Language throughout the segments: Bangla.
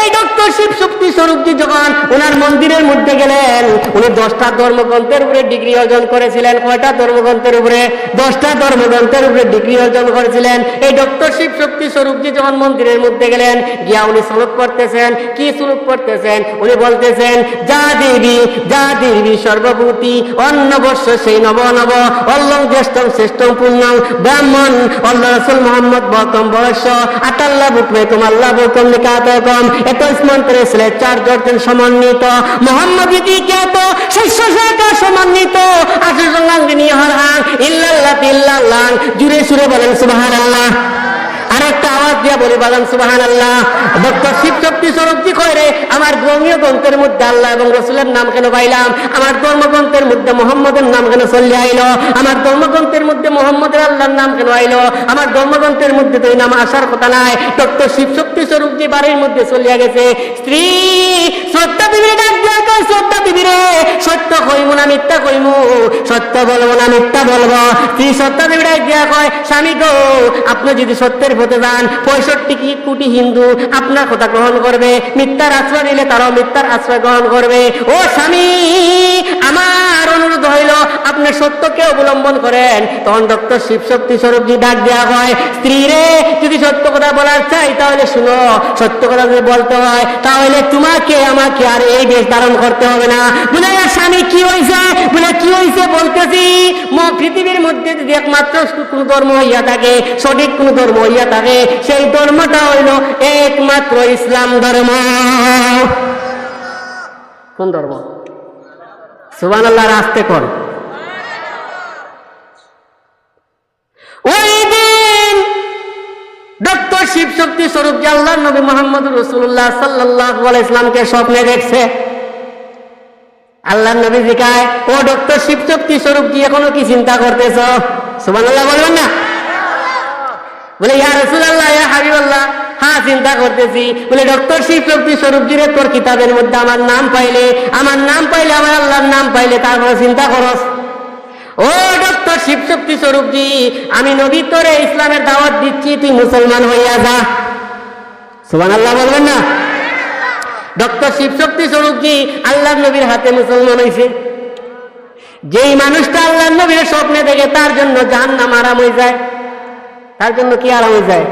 এই ডক্টর শিব শক্তি স্বরূপজি যখন ওনার মন্দিরের মধ্যে গেলেন। উনি দশটা ধর্মগ্রন্থের উপরে ডিগ্রি অর্জন করেছিলেন। কয়টা ধর্মগ্রন্থের উপরে? দশটা ধর্মগ্রন্থের উপরে ডিগ্রি অর্জন করেছিলেন। এই ডক্টর শিব শক্তি স্বরূপজি যখন মন্দিরের মধ্যে গেলেন, গিয়া উনি শ্লোক করতেছেন। কি শ্লোক করতেছেন? উনি বলতেছেন, যা দেবী যা দেবী সর্বভূতি, অন্ন বর্ষ সেই নব নব অল্লং জ্যেষ্ঠম শ্রেষ্ঠম পূর্ণম ব্রাহ্মণ অল্লাহ রসুল মোহাম্মদ বকম বয়স, আটাল্লা বুকমে তোমাল্লা বুকম নিকাত এত মন্ত্রে ছেলে, চার জর্জন সমন্বিত। মোহাম্মদ সমন্বিত। ইল্লাল্লাহ জুড়ে সুরে বলেন সুবহানাল্লাহ। আরেকটা আওয়াজ দিয়া বলি বলেন সুবাহান আল্লাহ শিব শক্তি আমার ধর্মীয় গ্রন্থের মধ্যে আল্লাহ এবং রসুলের নাম কেন পাইলাম? আমার ধর্মগ্রন্থের মধ্যে মোহাম্মদের নাম কেন চলে আইলো? আমার ধর্মগ্রন্থের মধ্যে মোহাম্মদের আল্লাহর নাম কেন আইলো? আমার ধর্মগ্রন্থের মধ্যে তো এই নাম আসার কথা নাই। ডক্টর শিব শক্তি স্বরূপ যে বাড়ির মধ্যে চলিয়া গেছে, স্ত্রী, সত্য ডাক সত্য সত্য কইমু না মিথ্যা কইমু, সত্য বলব না মিথ্যা বলব। স্ত্রী, সত্য ডাক দিয়া কয়, স্বামী গো, আপনি যদি সত্যের পথে যান, পঁয়ষট্টি কোটি হিন্দু আপনার কথা গ্রহণ করবে, মিথ্যার আশ্রয় নিলে তারাও মিথ্যার আশ্রয় গ্রহণ করবে। ও স্বামী, আমার অনুরোধ হইল, আপনি সত্যকে অবলম্বন করেন। তখন ডক্টর শিব শক্তি স্বরূপজি ডাক দেওয়া হয় স্ত্রী রে, যদি সত্য কথা বলার চাই, তাহলে শুনো সত্য কথা যদি বলতে হয়, তাহলে তোমাকে, আমাকে আর এই বেশ ধারণ করতে হবে না। "আর স্বামী, কি হয়েছে? বলে, কি হয়েছে বলতেছি পৃথিবীর মধ্যে যদি একমাত্র কোন ধর্ম হইয়া থাকে, সঠিক কোন ধর্ম হইয়া থাকে, সেই ধর্মটা হইল একমাত্র ইসলাম ধর্ম। কোন ধর্ম? সুবান আল্লাহর আসতে কর। ওই দিন শিব শক্তি স্বরূপ যে আল্লাহ নবী মোহাম্মদ রসুল্লাহ সাল্লাহ ইসলামকে স্বপ্নে দেখছে। আল্লাহ নবী জিকায়, ও ডক্টর শিব শক্তি স্বরূপ, কি এখনও কি চিন্তা করতেছ? সুবান আল্লাহ বলবেন না। বলে, ইয়া রসুল আল্লাহ ইয়া হাবিব আল্লাহ হ্যাঁ চিন্তা করতেছি। বলে, ডক্টর শিব শক্তি স্বরূপ জিরে তোর কিতাবের মধ্যে আমার নাম পাইলে, আমার নাম পাইলে, আমার আল্লাহর নাম পাইলে তারপরে চিন্তা করস? ও ডক্টর শিব শক্তি স্বরূপজি, আমি নবী তোরে ইসলামের দাওয়াত দিচ্ছি, তুই মুসলমান হইয়া যা। সুবান আল্লাহ বলবেন না? ডক্টর শিব শক্তি স্বরূপজি, আল্লাহ নবীর হাতে মুসলমান হয়েছে যেই মানুষটা আল্লাহ নবীর স্বপ্নে দেখে, তার জন্য জাহান্নাম আরাম হয়ে যায়। তার জন্য কি আরাম হয়ে যায়?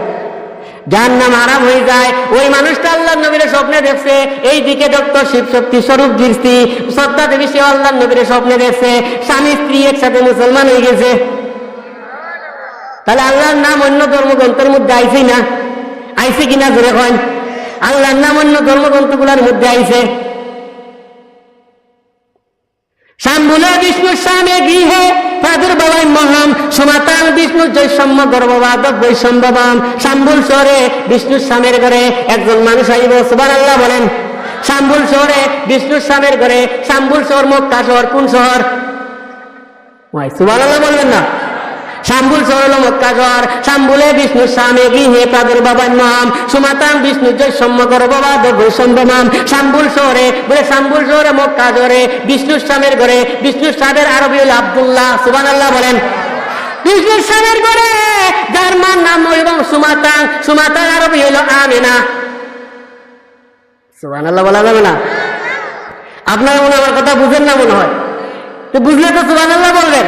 যার নাম আরাম হয়ে যায়। ওই মানুষটা আল্লাহ নবীর স্বপ্নে দেখছে। এই দিকে ডক্টর শিব শক্তি স্বরূপ স্ত্রী শ্রদ্ধা দেবী সে আল্লাহ নবীর স্বপ্নে দেখছে। স্বামী, স্ত্রী একসাথে মুসলমান হয়ে গেছে। তাহলে আল্লাহর নাম অন্য ধর্মগ্রন্থের মধ্যে আইছে না? আইছে কিনা ধরে কন? আল্লাহর নাম অন্য ধর্মগ্রন্থগুলোর মধ্যে আইছে। শাম্বুলা বিষ্ণু স্বামী গৃহে প্রাদুর্ভবাই মহাম সমাতাং বিষ্ণু জৈষম্য গর্ভবাদক বৈষম্যবাম শাম্বুল শহরে বিষ্ণু স্বামীর ঘরে একজন মানুষ আইব সুবান আল্লাহ বলেন। শাম্বুল শহরে বিষ্ণু স্বামীর ঘরে শাম্বুল শহর, মক্কা শহর, কোন শহর? সুবান আল্লাহ বলবেন না। শাম্বুল শহর হলো মক্কা শহর শাম্বুলে বিষ্ণু স্বামী, গৃহে প্রাদুর্ভবান মহাম সুমাতাং বিষ্ণু জৈসম্য গর্ভবাদ বৈষম্যমাম শাম্বুল শহরে বলে শাম্বুল মক্কা শহরে বিষ্ণু স্বামীর ঘরে, বিষ্ণু স্বামীর আরবি হলো আব্দুল্লাহ সুবান আল্লাহ বলেন। বিষ্ণু স্বামীর ঘরে, যার মার নাম এবং সুমাতাং সুমাতাং আরবি হলো আমিনা। সুবান আল্লাহ বলা যাবে না? আপনারা মনে আমার কথা বুঝেন না মনে হয়। তো বুঝলে তো সুবান আল্লাহ বলবেন।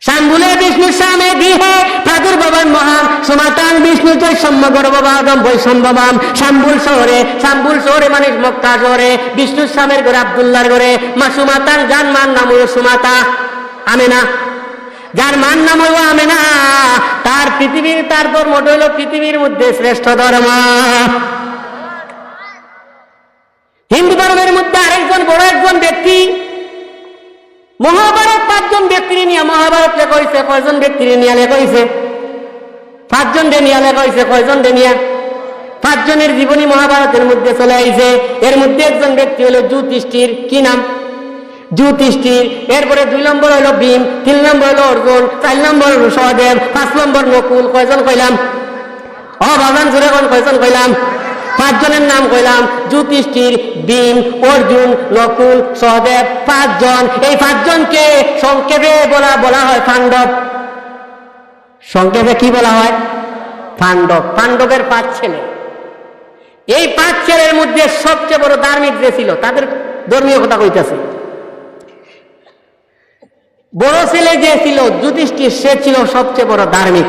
শাম্বুলে বিষ্ণু স্বামী গৃহে প্রাদুর্ভবান মহান সমাতান বিষ্ণু চৈসম্য গর্ভবাদম বৈষম্যবাম শাম্বুল শহরে শাম্বুল শহরে মানে মক্কা শহরে বিষ্ণু স্বামীর ঘরে, আবদুল্লাহর ঘরে, মা সুমাতান যার মান নাম হলো সুমাতা। আমেনা। যার মান নাম হইল আমেনা। তার পৃথিবীর, তার ধর্মটা হইল পৃথিবীর মধ্যে শ্রেষ্ঠ ধর্ম। হিন্দু ধর্মের মধ্যে আরেকজন বড় একজন ব্যক্তি ব্যক্তির নিয়ে মহাভারত লেখা হয়েছে কয়জন ব্যক্তির নিয়ে লেখা হয়েছে পাঁচজন ডে নিয়ে লেখা হয়েছে কয়জন ডে নিয়ে? পাঁচজনের জীবনী মহাভারতের মধ্যে চলে আইছে। এর মধ্যে একজন ব্যক্তি হলো যুধিষ্ঠির, কি নাম? যুধিষ্ঠির। এরপরে দুই নম্বর হলো ভীম, তিন নম্বর হলো অর্জুন, চার নম্বর হলো সহদেব, পাঁচ নম্বর নকুল, কয়জন কইলাম? ও বাগান জুড়ে কয়জন কইলাম? পাঁচজনের নাম কইলাম, যুধিষ্ঠির, ভীম, অর্জুন, নকুল, সহদেব, পাঁচজন। এই পাঁচজনকে সংক্ষেপে বলা বলা হয় পাণ্ডব। সংক্ষেপে কি বলা হয়? পাণ্ডব। পাণ্ডবের পাঁচ ছেলে। এই পাঁচ ছেলের মধ্যে সবচেয়ে বড় ধার্মিক যে ছিল, তাদের ধর্মীয় কথা কইতেছে। বড় ছেলে যে ছিল, যুধিষ্ঠির, সে ছিল সবচেয়ে বড় ধার্মিক।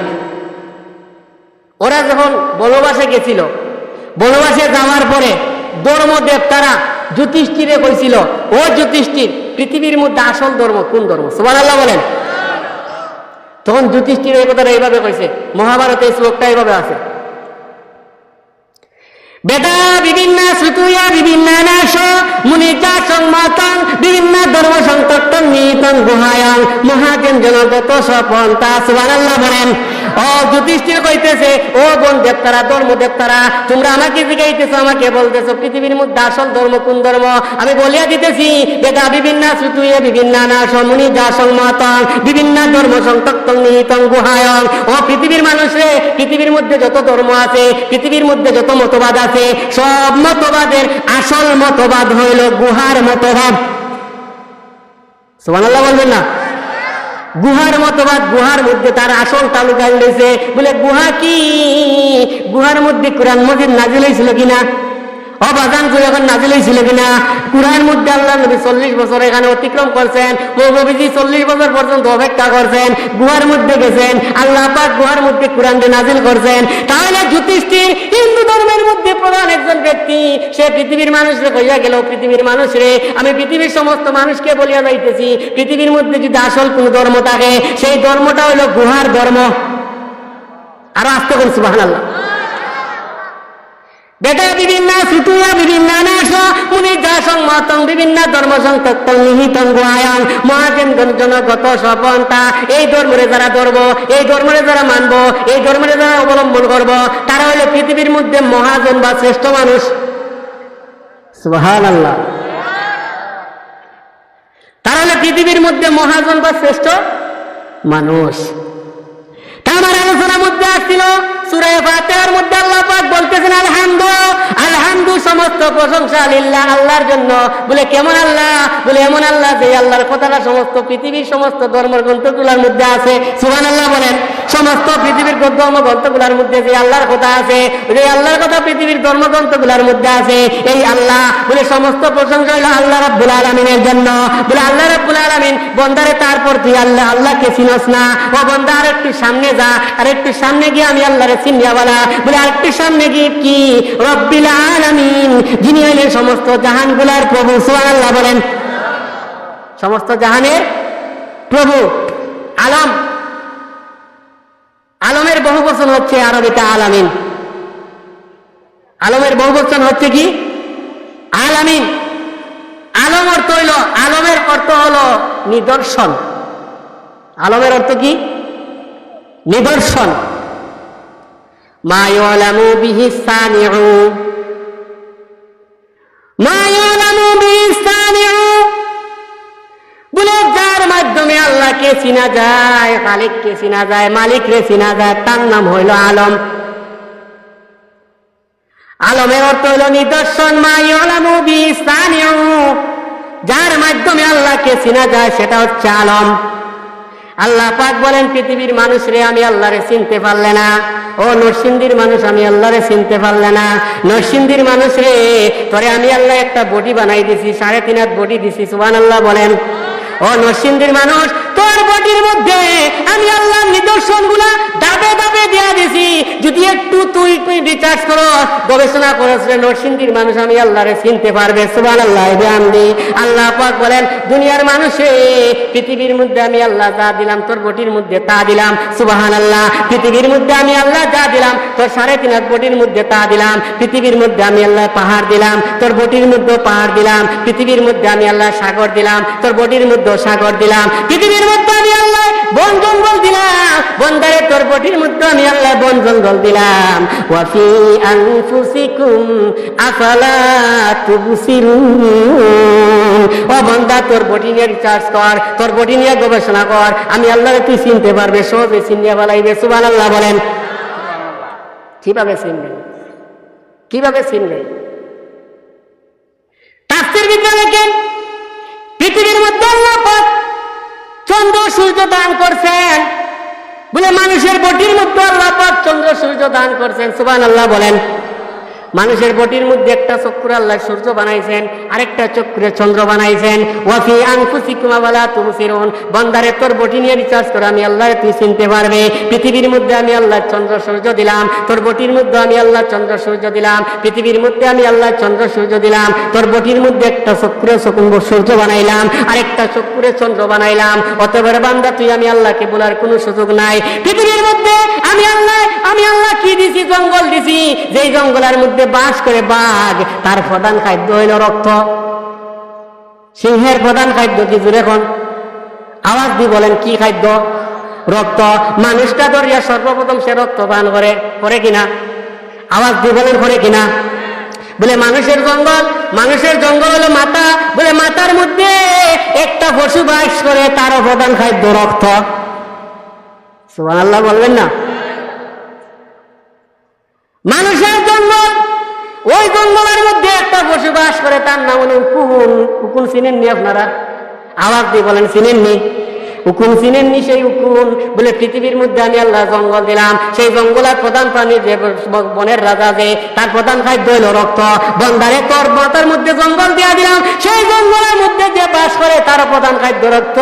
ওরা যখন বনবাসে গেছিল বনবাসে যাওয়ার পরে ধর্মদেব তারা জ্যোতিষ্ঠিরে কইছিল, ও জ্যোতিষ্ঠির পৃথিবীর মধ্যে আসল ধর্ম কোন ধর্ম? সুবান আল্লাহ বলেন। তখন জ্যোতিষ্ঠির এই কথাটা এইভাবে কইছে, মহাভারতে এই শ্লোকটা এইভাবে আছে। বেদা বিভিন্ন শ্রুতুয়া, বিভিন্ন নাশ, মুনিচা সংমাতং, বিভিন্ন ধর্ম সংতত্তং নিতং গুহায়ং মহাজন জনগত সপন্তা সুবহানাল্লাহ বলেন। ও, যুধিষ্ঠির কইতেছে, ও বোন দেবতারা, ধর্ম দেবতারা, তোমরা আমাকে জিগাইতেছো আমাকে বলতেছো, পৃথিবীর মধ্যে আসল ধর্ম কোন ধর্ম? আমি বলিয়া দিতেছি, বেদা বিভিন্ন শ্রুতুয়ে বিভিন্ন নাশ মুনি যা সংমাতং বিভিন্ন ধর্ম সংতত্তং নিহিতং গুহায়ং। ও, পৃথিবীর মানুষে পৃথিবীর মধ্যে যত ধর্ম আছে, পৃথিবীর মধ্যে যত মতবাদ আছে, সব মতবাদের আসল মতবাদ হইল গুহার মতবাদ। সুবহানাল্লাহ বলবেন না? গুহার মতবাদ, গুহার মধ্যে তার আসল তালুকা রয়েছে বলে, গুহা কি? গুহার মধ্যে কোরআন মজিদ নাজিল হয়েছিল কিনা? অবাজান করে এখন নাজিল হয়েছিল কিনা। কুরআন মধ্যে আল্লাহ নবী চল্লিশ বছর এখানে অতিক্রম করছেন ও নবীজি চল্লিশ বছর পর্যন্ত অপেক্ষা করছেন গুহার মধ্যে গেছেন। আল্লাহ পাক গুহার মধ্যে কোরআন নাজিল করছেন তাহলে যুধিষ্ঠির হিন্দু ধর্মের মধ্যে প্রধান একজন ব্যক্তি। সে পৃথিবীর মানুষরে কইয়া গেল পৃথিবীর মানুষরে আমি পৃথিবীর সমস্ত মানুষকে বলিয়া যাইতেছি। পৃথিবীর মধ্যে যদি আসল কোন ধর্ম থাকে, সেই ধর্মটা হইল গুহার ধর্ম। আরও আসতে কোন সুবাহ আল্লাহ বেটা বিভিন্ন শ্রুতুয়া বিভিন্ন নাশ মুনি যা সংমতং বিভিন্ন ধর্ম সংতত্তং নিহিতং গুহায়ং মহাজেন জনগত সপন্তা এই ধর্মরে যারা ধরব এই ধর্মরে যারা মানব, এই ধর্মরে যারা অবলম্বন করব, তারা হলো পৃথিবীর মধ্যে মহাজন বা শ্রেষ্ঠ মানুষ। আল্লাহ তারা হলো পৃথিবীর মধ্যে মহাজন বা শ্রেষ্ঠ মানুষ। তা আমার আলোচনার মধ্যে আসছিল সুরে ফাতেহার মধ্যে আল্লাহ পাক বলতেছেন, আলহামদু সমস্ত প্রশংসা আল্লাহর জন্য। বলে, কেমন আল্লাহ? বলে, এমন আল্লাহ যে আল্লাহর কথাটা সমস্ত পৃথিবীর সমস্ত মধ্যে আছে। আল্লাহ বলেন, সমস্ত পৃথিবীর মধ্যে যে আল্লাহর কথা আছে, যে আল্লাহর কথা পৃথিবীর ধর্মগ্রন্থগুলোর মধ্যে আছে, এই আল্লাহ, বলে, সমস্ত প্রশংসা আল্লাহ রাব্বুল আলামিনের জন্য। বলে, আল্লাহ রাব্বুল আলামিন বন্দারে তারপর তুই আল্লাহ, আল্লাহকে চিনস না। ও বন্দা আর একটু সামনে যা আর একটু সামনে গিয়ে আমি আল্লাহরে চিনিয়াওয়ালা বলে, আর একটু সামনে গিয়ে কি? রব্বিল আলামিন। যিনি সমস্ত জাহানগুলার প্রভু, সুবহানাল্লাহ বলেন। সমস্ত জাহানের প্রভু, আলম। আলমের বহু বচন হচ্ছে আরবিতে আলামিন। আলমের বহু বচন হচ্ছে কি? আলামিন। আলম অর্থ হইল, আলমের অর্থ হলো নিদর্শন। আলমের অর্থ কি? নিদর্শন। যার মাধ্যমে যায় মালিককে চিনা যায় তার নাম হইল আলম। নিদর্শন যার মাধ্যমে আল্লাহকে চিনা যায়, সেটা হচ্ছে আলম। আল্লাহ পাক বলেন, পৃথিবীর মানুষ রে আমি আল্লাহরে চিনতে পারলে না। ও নরসিংদীর মানুষ, আমি আল্লাহরে চিনতে পারলে না। নরসিংদীর মানুষ রে তোরে আমি আল্লাহ একটা বডি বানাই দিছি, সাড়ে তিন হাত বডি দিছি সুবান আল্লাহ বলেন। ও নরসিংদীর মানুষ, তোর বডির মধ্যে আমি আল্লাহ নিদর্শনগুলা দাবে দাবে দেয়া দিছি। যদি একটু তুই তুই রিচার্জ করো, গবেষণা করস নরসিংদীর মানুষ আমি আল্লাহরে চিনতে পারবে সুবান আল্লাহ আমি আল্লাহ পাক বলেন, দুনিয়ার মানুষে, পৃথিবীর মধ্যে আমি আল্লাহ যা দিলাম, তোর বটির মধ্যে তা দিলাম সুবাহান আল্লাহ পৃথিবীর মধ্যে আমি আল্লাহ যা দিলাম, তোর সাড়ে তিন বটির মধ্যে তা দিলাম। পৃথিবীর মধ্যে আমি আল্লাহ পাহাড় দিলাম, তোর বটির মধ্যে পাহাড় দিলাম। পৃথিবীর মধ্যে আমি আল্লাহ সাগর দিলাম, তোর বটির মধ্যে সাগর দিলাম। পৃথিবীর মধ্যে আমি আল্লাহ, বন জঙ্গল দিলাম। বন্দারে তোর বটির মধ্যে আমি আল্লাহ, বন জঙ্গল দিলাম। ওয়াফি আনফুসিকুম আফালা তুবসিরুন। ও বন্দা তোর বডি নিয়ে রিচার্জ কর তোর বডি নিয়ে গবেষণা কর। আমি আল্লাহরে তুই চিনতে পারবে, সহজে চিনিয়ে বলাইবে সুবান আল্লাহ বলেন। কীভাবে চিনবেন? কীভাবে চিনবেন? তাফসীর ভিতরে চন্দ্র সূর্য দান করছেন। বলে মানুষের বটির মধ্যে আল্লাহ চন্দ্র সূর্য দান করছেন। সুবান আল্লাহ বলেন। মানুষের বটির মধ্যে একটা চক্র আল্লাহ সূর্য বানাইছেন, আরেকটা চক্রে চন্দ্র বানাইছেন। ওয়াফি আনফুসিকুমা ওয়ালা তুমসিরুন বান্দারে, তোর বটি নিয়ে রিচার্জ করে, আমি আল্লাহ তুই চিনতে পারবে। পৃথিবীর মধ্যে আমি আল্লাহ চন্দ্র সূর্য দিলাম, তোর বটির মধ্যে আমি আল্লাহ চন্দ্র সূর্য দিলাম, পৃথিবীর মধ্যে আমি আল্লাহ চন্দ্র সূর্য দিলাম, তোর বটির মধ্যে একটা চক্রে সূর্য বানাইলাম, আরেকটা চক্রে চন্দ্র বানাইলাম। অতবার বান্দা, তুই আমি আল্লাহকে বলার কোনো সুযোগ নাই। পৃথিবীর মধ্যে আমি আল্লাহ আমি আল্লাহ কি দিছি? জঙ্গল দিছি। যেই জঙ্গলের মধ্যে বাস করে বাঘ, তার প্রধান খাদ্য হইল রক্ত। সিংহের প্রধান খাদ্য কি জুড়ে এখন আওয়াজ দিয়ে বলেন, কি খাদ্য? রক্ত। মানুষটা ধরিয়া সর্বপ্রথম সে রক্ত পান করে করে কিনা? আওয়াজ দিয়ে বলেন, করে কিনা? বলে, মানুষের জঙ্গল মানুষের জঙ্গল হলো মাথা। বলে, মাথার মধ্যে একটা পশু বাস করে তার প্রধান খাদ্য রক্ত। সুবহানাল্লাহ বলবেন না? মানুষের জঙ্গল ওই জঙ্গলের মধ্যে একটা পশু বাস করে, তার নাম হলো কুকুন কুকুন চিনেননি আপনারা? আবার দিয়ে বলেন, চিনেননি? উকুন চিনেননি সেই উকুন বলে পৃথিবীর মধ্যে আমি আল্লাহ জঙ্গল দিলাম। সেই জঙ্গলের প্রধান প্রাণী যে বনের রাজা যে, তার প্রধান খাদ্য হলো রক্ত। বন্দারে তোর মাথার মধ্যে জঙ্গল দিয়া দিলাম। সেই জঙ্গলের মধ্যে যে বাস করে তার প্রধান খাদ্য রক্ত।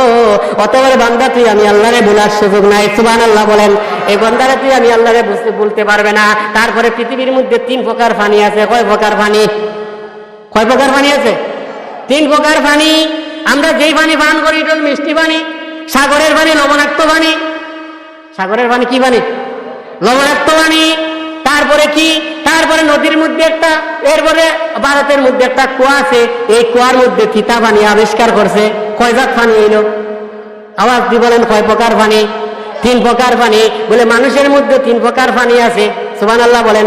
অতবার বান্দা, তুই আমি আল্লাহরে বলার সুযোগ নাই। সুবান আল্লাহ বলেন, এই বন্দারে তুই আমি আল্লাহরে বুঝতে বলতে পারবে না। তারপরে পৃথিবীর মধ্যে তিন প্রকার পানি আছে। কয় প্রকার পানি কয় প্রকার পানি আছে? তিন প্রকার পানি আমরা যেই পানি পান করি এটা মিষ্টি পানি সাগরের পানি লবণাক্ত পানি সাগরের পানি কি পানি লবণাক্ত পানি তারপরে কি? তারপরে নদীর মধ্যে একটা, এরপরে ভারতের মধ্যে একটা কুয়া আছে। এই কুয়ার মধ্যে তিতা পানি আবিষ্কার করছে। কয় জাত পানি এলো আওয়াজ দি বলেন, কয় প্রকার পানি তিন প্রকার পানি বলে মানুষের মধ্যে তিন প্রকার পানি আছে। সুবান আল্লাহ বলেন,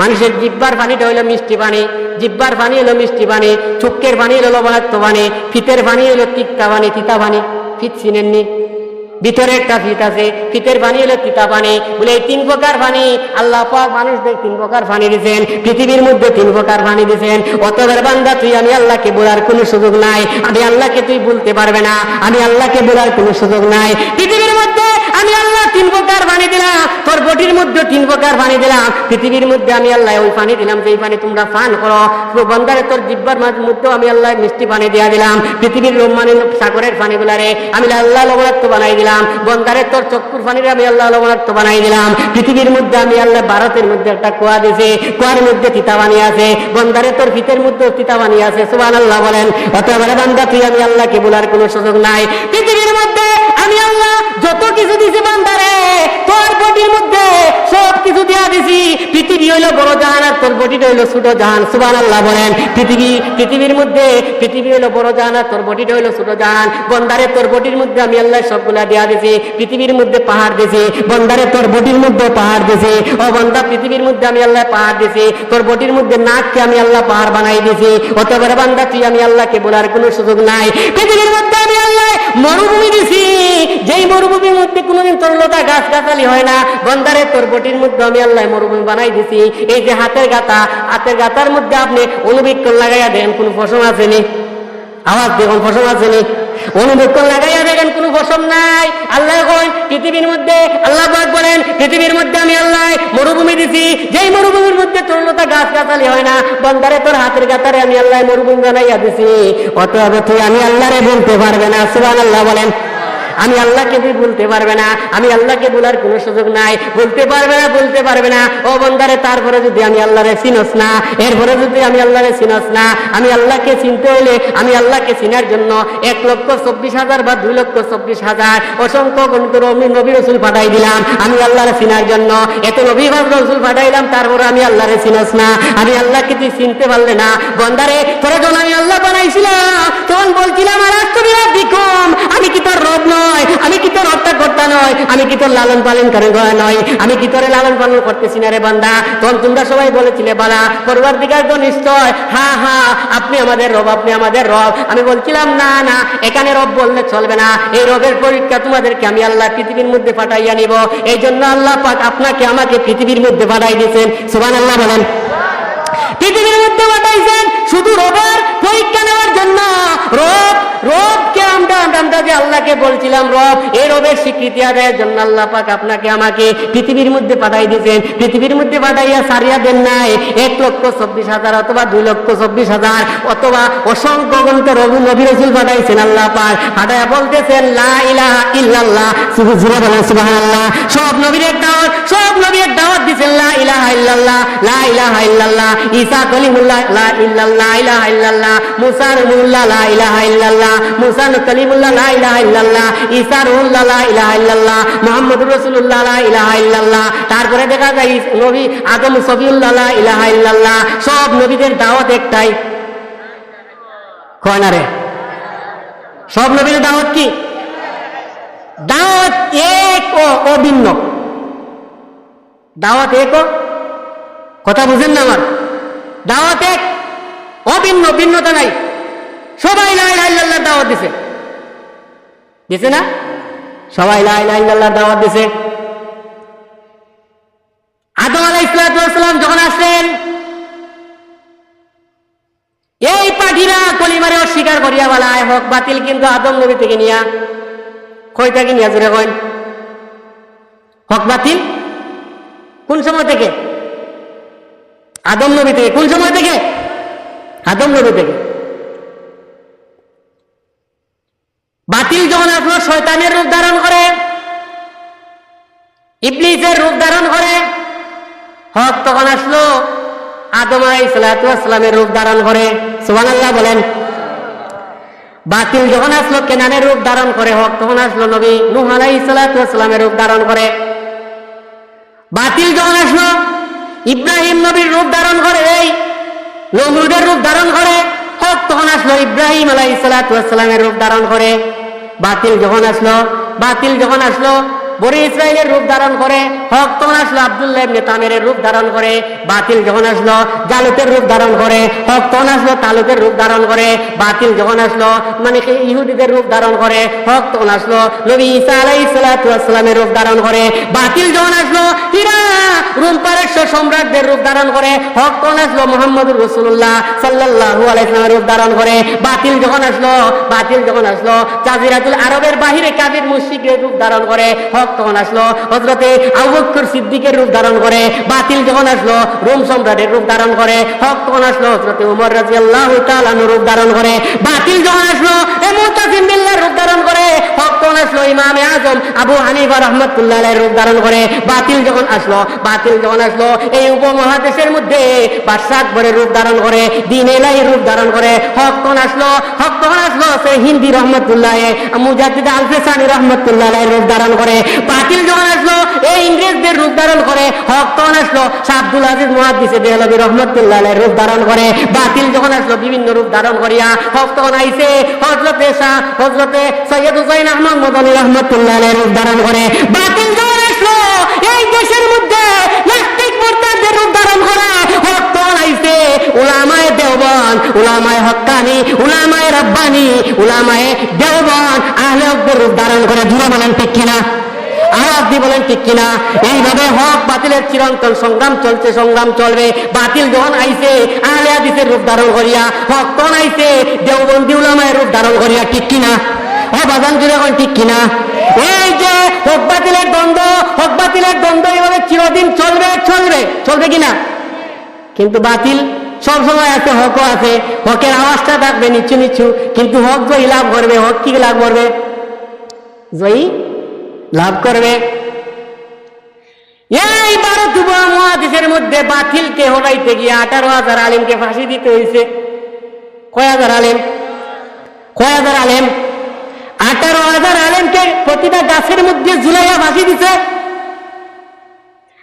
মানুষের জিব্বার পানিটা হইল মিষ্টি পানি জিব্বার পানি হলো মিষ্টি পানি চুক্কের পানি হলো লবণাক্ত পানি ফিতের পানি হলো তিক্তা পানি তিতা পানি ফিত চিনেননি। ভিতরে একটা ফিত আছে ফিতের পানি হলো তিতা পানি। বলে এই তিন প্রকার পানি, আল্লাহ পাক মানুষদের তিন প্রকার পানি দিয়েছেন। পৃথিবীর মধ্যে তিন প্রকার পানি দিয়েছেন। অতবার বান্দা, তুই আমি আল্লাহকে বলার কোনো সুযোগ নাই। আমি আল্লাহকে তুই বলতে পারবে না। আমি আল্লাহকে বলার কোনো সুযোগ নাই। পৃথিবীর আমি আল্লাহ তিন প্রকার পানি দিলাম। তোর বটির মধ্যে তিন প্রকার পানি দিলাম। পৃথিবীর মধ্যে আমি আল্লাহ ওই পানি দিলাম। যেই পানি তোমরা পান করো তো বন্দারে তোর জিব্বার মধ্যেও আমি আল্লাহ মিষ্টি পানি দিয়া দিলাম। পৃথিবীর মানে সাগরের পানি গুলারে আমি আল্লাহ লবণাক্ত বানাই দিলাম। বন্দারে তোর চক্ষুর পানিরে আমি আল্লাহ লবণাক্ত বানাই দিলাম। পৃথিবীর মধ্যে আমি আল্লাহ ভারতের মধ্যে একটা কুয়া দিছে কুয়ার মধ্যে তিতা পানি আছে। বন্দারে তোর ফিতের মধ্যে তিতা পানি আছে। সুবান আল্লাহ বলেন অতএবারে বান্দা, তুই আমি আল্লাহকে বলার কোনো সুযোগ নাই। পৃথিবীর মধ্যে আমি আল্লাহ যত কিছু দিছি বান্দারে, তোর বডির মধ্যে সব কিছু দিয়া দিছি। পৃথিবী হইল বড় জাহান আর তোর বডিটা হইল ছোট জাহান। সুবান আল্লাহ বলেন, পৃথিবী, পৃথিবীর মধ্যে পৃথিবী হইল বড় জাহান আর তোর বডিটা হইল ছোট জাহান। বন্দারে তোর বডির মধ্যে আমি আল্লাহ সবগুলা দিয়া দিছি, পৃথিবীর মধ্যে পাহাড় দিছি, বন্দারে তোর বডির মধ্যে পাহাড় দিছি। ও বন্দা, পৃথিবীর মধ্যে আমি আল্লাহ পাহাড় দিছি, তোর বডির মধ্যে নাককে আমি আল্লাহ পাহাড় বানাই দিছি। অতবার বান্দা, তুই আমি আল্লাহকে বলার কোনো সুযোগ নাই। পৃথিবীর মধ্যে আমি আল্লাহ মরুভূমি দিছি। যেই মরুভূমির মধ্যে কোনোদিন তোর লতা গাছ গাছালি হয় না বন্দারে তোর বটির মধ্যে আমি আল্লাহ মরুভূমি বানাই দিছি। এই যে হাতের গাতা হাতের গাতার মধ্যে আপনি অনুবীক্ষণ লাগাইয়া দেন, কোন ফসল আসেনি। আওয়াজ দেখুন ফসল আছে আসেনি। অনুবীক্ষণ লাগাইয়া দেখেন কোনো ফসল নাই। আল্লাহ কন পৃথিবীর মধ্যে আল্লাহ পাক বলেন, পৃথিবীর মধ্যে আমি আল্লাহ মরুভূমি দিছি। যেই মরুভূমির মধ্যে তরুণতা গাছ গাছালি হয় না বন্দারে তোর হাতের গাতারে আমি আল্লাহ মরুভূমি বানাইয়া দিছি। অতএব তুই আমি আল্লাহরে বলতে পারবে না। সুবান আল্লাহ বলেন আমি আল্লাহকে তুই বলতে পারবে না, আমি আল্লাহকে বলার কোনো সুযোগ নাই। বলতে পারবে না, বলতে পারবে না। ও বন্দারে, তারপরে যদি আমি আল্লাহরে চিনস না, এরপরে যদি আমি আল্লাহরে চিনস না, আমি আল্লাহকে চিনতে হইলে আমি আল্লাহকে চিনার জন্য এক লক্ষ চব্বিশ হাজার বা দুই লক্ষ চব্বিশ হাজার অসংখ্য গণিত রমি নবী রসুল পাঠাই দিলাম। আমি আল্লাহরে চিনার জন্য এত নবী রসুল পাঠাইলাম, তারপরে আমি আল্লাহরে চিনস না। আমি আল্লাহকে তুই চিনতে পারলে না। বন্দারে, তোরা যখন আমি আল্লাহ বানাইছিলাম, তখন বলছিলাম আর বিকম আমি কি তোর রব নয় আমি কি তোর হত্যা কর্তা নয়? আমি কি তোর লালন পালন করে নয়? আমি কি তোরে লালন পালন করতেছি না রে বান্দা? তখন তোমরা সবাই বলেছিলে, বালা পরিবার দিকার তো নিশ্চয়। হা হা, আপনি আমাদের রব, আপনি আমাদের রব। আমি বলছিলাম, না না, এখানে রব বললে চলবে না। এই রবের পরীক্ষা তোমাদেরকে আমি আল্লাহ পৃথিবীর মধ্যে পাঠাইয়া নিব। এই জন্য আল্লাহ পাক আপনাকে, আমাকে পৃথিবীর মধ্যে পাঠাই দিয়েছেন। সুবান আল্লাহ বলেন। পৃথিবীর মধ্যে পাঠাইছেন শুধু রবের পরীক্ষা নেওয়ার জন্য। রব, রবকে আমরা যে আল্লাহকে বলছিলাম, রব এই রবের স্বীকৃতি আদায়ের জন্য আল্লাহ পাক আপনাকে আমাকে পৃথিবীর মধ্যে পাঠাই দিয়েছেন। পৃথিবীর মধ্যে পাঠাইয়া সারিয়া দেন নাই। এক লক্ষ চব্বিশ হাজার অথবা দুই লক্ষ চব্বিশ হাজার অথবা অসংখ্য গ্রন্থ রঘু নবী রসুল পাঠাইছেন আল্লাহ পাক। পাঠাইয়া বলতেছেন, লা ইলাহা ইল্লাল্লাহ। সুবহানাল্লাহ। সব নবীর দাওয়াত সব নবীর দাওয়াত দিছেন লা ইলাহা ইল্লাল্লাহ। লা ইলাহা ইল্লাল্লাহ। ঈসা কলিমুল্লাহ, লা ইল্লাল্লাহ ইলাহা ইল্লাল্লাহ। মুসা রুহুল্লাহ লা ইলাহা ইল্লাল্লাহ। মুসা কলিমুল্লাহ তারপরে দেখা যায় নবী আদম সফিউল্লাহ ইলাহা সব নবীদের দাওয়াত একটাই। কয় না রে? সব দাওয়াত কি? দাওয়াত এক ও অভিন্ন। দাওয়াত এক কথা বুঝেন না আমার? দাওয়াত এক, অভিন্ন, ভিন্নতা নাই। সবাই লাই লাইল্লাহ দাওয়াত দিছে। দিছে না? সবাই লাই লাইল্লাহ দাওয়াত দিছে। আদম আলাই ইসলাম যখন আসলেন, এই পাখিরা কলিমারে অস্বীকার করিয়া বলায় হক, বাতিল কিন্তু আদম নবী থেকে নিয়া। কই থেকে নিয়া জোরে কইন? হক, বাতিল। কোন সময় থেকে? আদম নবী থেকে। কোন সময় থেকে? আদম নবী থেকে। বাতিল যখন আসলো শয়তানের রূপ ধারণ করে, ইবলিসের রূপ ধারণ করে, হক তখন আসলো আদম আলাইসালামের রূপ ধারণ করে। সুবান আল্লাহ বলেন। বাতিল যখন আসলো, কেনানের রূপ ধারণ করে, হক তখন আসলো নবী নুহ আলাইসালামের রূপ ধারণ করে। বাতিল যখন আসলো, ইব্রাহিম নবীর রূপ ধারণ করে, এই নমরুদের রূপ ধারণ করে হক তখন আসলো ইব্রাহিম আলাই সালাতামের রূপ ধারণ করে। বাতিল যখন আসলো, বাতিল যখন আসলো বড়ি ইসরায়েলের রূপ ধারণ করে। হক তখন আসলো আবদুল্লাহ ইবনে তামেরের রূপ ধারণ করে, বাতিল যখন আসলো জালুতের রূপ ধারণ করে, হক তখন আসলো তালুকের রূপ ধারণ করে, বাতিল যখন আসলো মানে ইহুদিদের রূপ ধারণ করে, হক তখন আসলো নবী ঈসা আলাই সালাতামের রূপ ধারণ করে, বাতিল যখন আসলো হিরা পারস্য সম্রাটদের রূপ ধারণ করে, হক তখন আসলো সাল্লাল্লাহু রূপ ধারণ করে, বাতিল যখন আসলো, বাতিল যখন আসলো আরবের বাহিরে কাবির মুশিকের রূপ ধারণ করে, হক তখন আসলো, হজরতে আবুবকর সিদ্দিকের রূপ ধারণ করে, বাতিল যখন আসলো, রোম সম্রাটের রূপ ধারণ করে হক তখন আসলো, হজরতে উমর রাজিয়াল্লাহু তাআলার রূপ ধারণ করে, বাতিল যখন আসলো রূপ ধারণ করে হক তখন আসলো ইমামে আজম আবু হানিফা রহমতুল্লাহ রূপ ধারণ করে, বাতিল যখন আসলো, বাতিল যখন আসলো, এই উপমহাদেশের মধ্যে বাদশাহ রূপ ধারণ করে, দিন এলাই রূপ ধারণ করে হক তখন আসলো হক তখন আসলো সে হিন্দি রহমতুল্লাহ মুজাদ্দিদ আলফেসানি রহমতুল্লাহ রূপ ধারণ করে বাতিল যখন আসলো, এই ইংরেজদের রূপ ধারণ করে হক তখন আসলো আব্দুল আজিজ মুহাদ্দিসে দেহলবী রহমতুল্লাহ রূপ ধারণ করে। বাতিল যখন আসলো, বিভিন্ন রূপ ধারণ করিয়া হক তখন আইসে হজরতে শাহ হজরতে সৈয়দ হুসাইন আহমদ মদনী রহমতুল্লাহ রূপ ধারণ করে। বাতিল যখন আসলো, এই দেশের মধ্যে রূপ ধারণ করে হক তখন আইসে উলামায়ে হক্কানি উলামায়ে রব্বানি, উলামায়ে দেওবন আহলে রূপ ধারণ করে। জুড়ে বলেন ঠিক কিনা? আর বলেন ঠিক কিনা? এইভাবে হক বাতিলের চিরন্তন সংগ্রাম চলছে, সংগ্রাম চলবে। বাতিল যখন আইছে, আহলে হাদিসের রূপ ধারণ করিয়া, হক তখন আইছে, দেওবন্দি উলামায়ের রূপ ধারণ করিয়া, ঠিক কিনা? ও জুড়ে এখন ঠিক কিনা? এই যে হক বাতিলের দ্বন্দ্ব, হক বাতিলের দ্বন্দ্ব এইভাবে চিরদিন চলবে চলবে চলবে কিনা? কিন্তু বাতিল সব সময় আছে, হকও আছে। হকের আওয়াজটা থাকবে নিচু নিচু, কিন্তু হক জয়ী লাভ করবে, হক কি লাভ করবে? জয়ী লাভ করবে? এই ভারত মহাদেশের মধ্যে বাতিলকে হটাইতে গিয়ে আঠারো হাজার আলিমকে ফাঁসি দিতে হয়েছে কয় হাজার আলেম? কয় হাজার আলেম? আঠারো হাজার আলেমকে প্রতিটা গাছের মধ্যে ঝুলাইয়া ফাঁসি দিছে।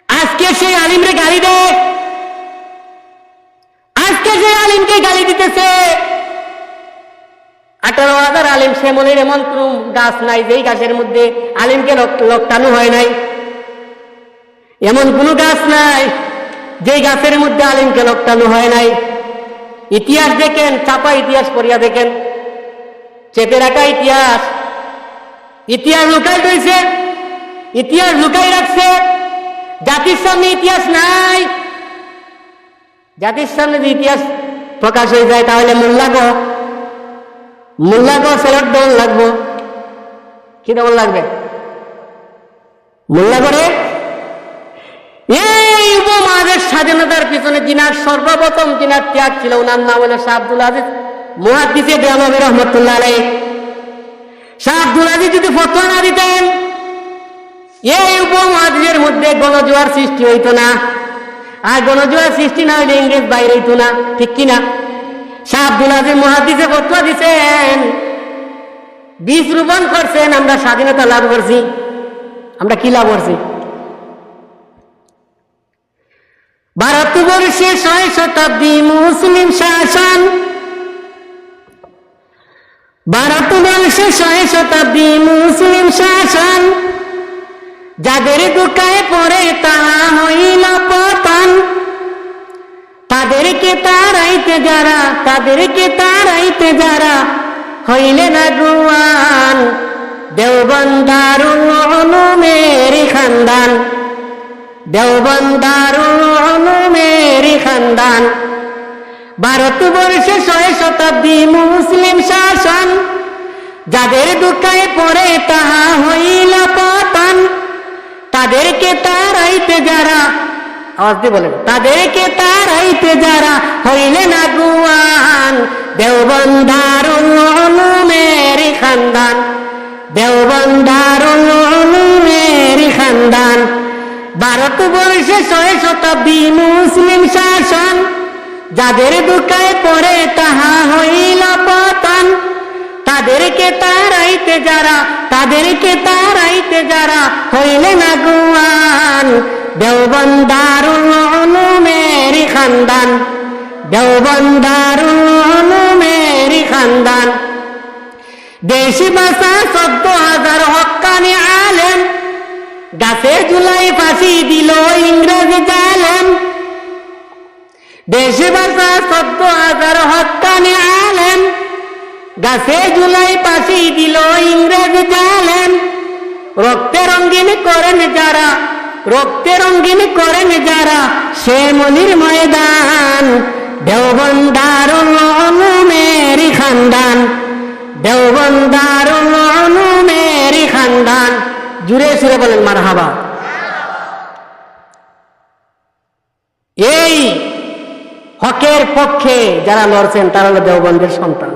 আজকে সেই আলিমরে গালি দেয়। আজকে সেই আলিমকে গালি দিতেছে। আঠারো হাজার আলিম শ্যামলের এমন কোন গাছ নাই যেই গাছের মধ্যে আলিমকে লক- লটকানো হয় নাই। এমন কোন গাছ নাই যেই গাছের মধ্যে আলিমকে লটকানো হয় নাই। ইতিহাস দেখেন, চাপা ইতিহাস পড়িয়া দেখেন। চেপে রাখা ইতিহাস। ইতিহাস লুকাই রয়েছে ইতিহাস লুকাই রাখছে। জাতির সামনে ইতিহাস নাই। জাতির সামনে যদি ইতিহাস প্রকাশ হয়ে যায়, তাহলে মূল্যাগ সেলট দল লাগবো। কি লাগবে? এই উপমহাদেশ স্বাধীনতার পিছনে যিনার সর্বপ্রথম, যিনার ত্যাগ ছিল, ওনার নাম হলো শাহ আব্দুল আজিজ মহাদিসে রহমতুল্লাহ আলাই শাহ আব্দুল আজিজ যদি ফতোয়া না দিতেন, এই উপমহাদেশের মধ্যে গণজোয়ার সৃষ্টি হইতো না। আর গণজোয়ার সৃষ্টি না হইলে ইংরেজ বাইরে হইতো না, ঠিক কিনা? বীজ রোপণ করছেন, আমরা স্বাধীনতা লাভ করছি। আমরা কি লাভ করছি? ভারতবর্ষে ছয় শতাব্দী মুসলিম শাসন। ভারতবর্ষে ছয় শতাব্দী মুসলিম শাসন। যাদের দুঃখায় পড়ে তাহা হইল পতন তাদেরকে তারাইতে যারা, তাদেরকে তারাইতে যারা, হইলে না গুয়ান দেওবন্দারুল মেরি খানদান দেওবন্দারুল মেরি খানদান। ভারতবর্ষে ছয় শতাব্দী মুসলিম শাসন, যাদের দুঃখায় পড়ে তাহা হইল পতন, তাদেরকে তারাইতে যারা আওয়াজ দিয়ে বলেন। তাদেরকে তারাইতে যারা হইলে না গুয়ান দেওবন্দারুল খানদান দেওবন্দারুল মেরি খানদান। ভারতবর্ষে ছয় শতাব্দী মুসলিম শাসন, যাদের দুঃখায় পড়ে তাহা হইল পতন। তাদেরকে তারাইতে যারা, তাদেরকে তারাইতে যারা হইলে না গুয়ান দেওবন্দারুল মেরি খানদান দেওবন্দারুল মেরি খানদান। দেশি ভাষা চোদ্দ হাজার হকানি আলেন গাছে জুলাই ফাঁসি দিল ইংরেজ জালেন দেশি ভাষা চোদ্দ হাজার হকানি আলেন গাছে জুলাই পাশি দিল ইংরেজ জালেন রক্তে রঙ্গিন করেন যারা রক্তে রঙ্গিন করেন যারা সে মনির ময়দান। দেওবন্দারুল মেরি খানদান। দেওবন্দারুল মেরি খানদান। জুড়ে সুরে বলেন, মারহাবা। এই হকের পক্ষে যারা লড়ছেন, তারা হলো দেওবন্দের সন্তান।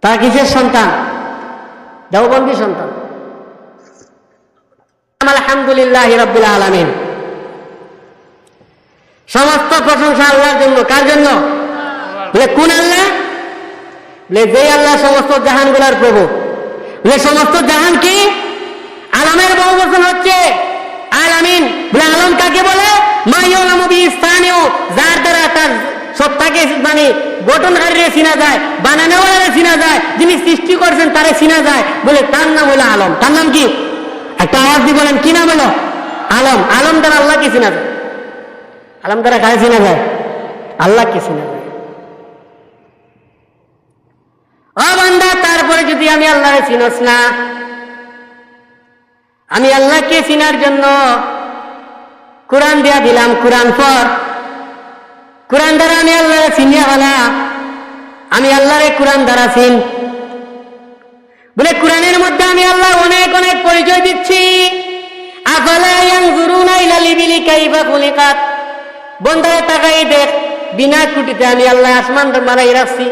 তারা কিসের সন্তান? দেওবন্দি সন্তান। আলহামদুলিল্লাহ আলমিন। সমস্ত প্রশংসা আল্লাহর জন্য। কার জন্য? বলে, কোন আল্লাহ? বলে, যে আল্লাহ সমস্ত জাহানগুলার প্রভু। বলে, সমস্ত জাহান কি? আলমের বহু হচ্ছে আলামিন। বলে, আলম কাকে বলে? স্থানীয় যার দ্বারা তার সত্তাকে মানে চিনা যায়, বানানোওয়ালারে চিনা যায়, যিনি সৃষ্টি করছেন তারে চিনা যায়। বলে, তার নাম হলো আলম। তার নাম কি? একটা আওয়াজ দিয়ে বলেন, কি নাম হলো? আলম। আলম দ্বারা আল্লাহকে চিনা যায়? আলম দ্বারা কারে চিনা যায়? আল্লাহকে চিনা যায়? তারপরে যদি আমি আল্লাহরে চিনস না? আমি আল্লাহকে চিনার জন্য কোরআন দিয়া দিলাম, কোরআন পর। কোরআন দ্বারা আমি আল্লাহ চিনিয়া হলা আমি আল্লাহরে কোরআন দ্বারা চিন। বলে কোরআনের মধ্যে আমি আল্লাহ অনেক অনেক পরিচয় দিচ্ছি। তাকাই দেখ, বিনা কুটিতে আমি আল্লাহ আসমান রাখছি।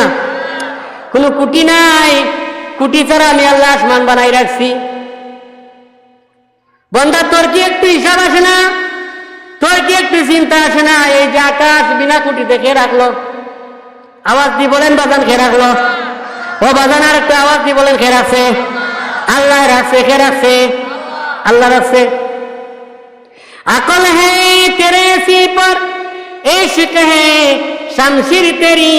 না? কুটি নাই। কুটি আমি আল্লাহ আসমান বানাই রাখছি। বন্দা তোর কি একটু হিসাব আসে না? তোর কি একটু চিন্তা আসে না? এই যে আকাশ বিনা কুটিতে খেয়ে রাখল। আওয়াজ দিয়ে বলেন বাজান, খেয়ে রাখল। ও বাজান আর একটু আওয়াজ দিয়ে বলেন খেয়ে রাখছে আল্লাহ রাখছে খেয়ে রাখছে আল্লাহ রাখছে अकल है तेरे सी पर इश्क है शमशीर तेरी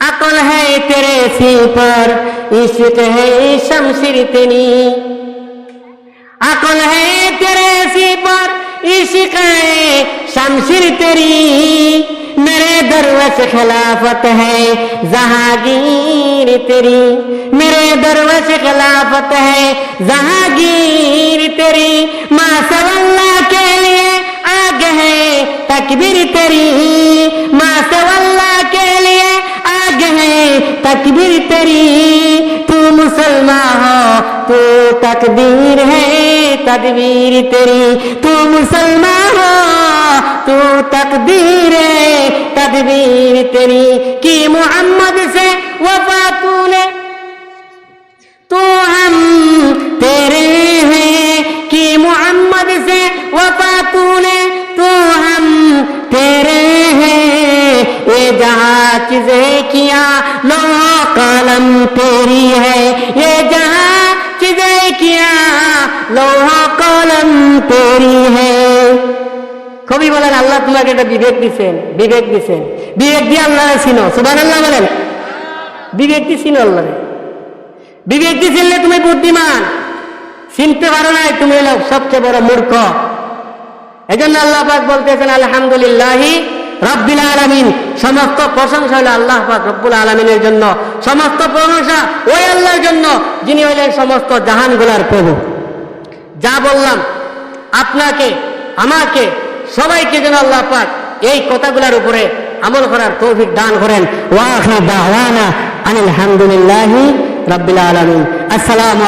अकल है तेरे सी पर इश्क है शमशीर तेरी अकल है तेरे सी पर इश्क है शमशीर तेरी मेरे दरवश खिलाफत है, जहांगीर तेरी। मेरे दरवश खिलाफत है, जहांगीर तेरी। मासवल्ला के लिए आग है, तकबीर तेरी। मासवल्ला के लिए आग है, तकबीर तेरी। तू मुसलमान हो, तू तकबीर है तदबीर तेरी। तू मुसलमान हो तू तकबीर है तकबीर तेरी की मोहम्मद से वफा तूने तो हम तेरे हैं कि मोहम्मद से वफा तूने तो हम तेरे हैं ये जहाँ चीजें किया ना कलम तेरी है ये जहाँ चीजें किया लोहा कलम तेरी है কবি বলেন, আল্লাহ তোমাকে একটা বিবেক দিছেন বিবেক দিছেন। বিবেক দিয়ে আল্লাহ চিনো সুবান আল্লাহ বলেন। বিবেক দিয়ে চিনো আল্লাহ বিবেক দিয়ে চিনলে তুমি বুদ্ধিমান। চিনতে পারো নাই, তুমি হলো সবচেয়ে বড় মূর্খ। এই জন্য আল্লাহ পাক বলতেছেন, আলহামদুলিল্লাহি রব্বিল আলামিন। সমস্ত প্রশংসা হলো আল্লাহ পাক রব্বুল আলামিনের জন্য। সমস্ত প্রশংসা ওই আল্লাহর জন্য, যিনি হইলেন সমস্ত জাহান জাহানগুলার প্রভু। যা বললাম, আপনাকে, আমাকে সবাইকে যেন আল্লাহ পাক এই কথাগুলোর উপরে আমল করার তৌফিক দান করেন। ওয়া দাওয়ানা আনিল হামদুলিল্লাহি রাব্বিল আলামিন। আসসালামু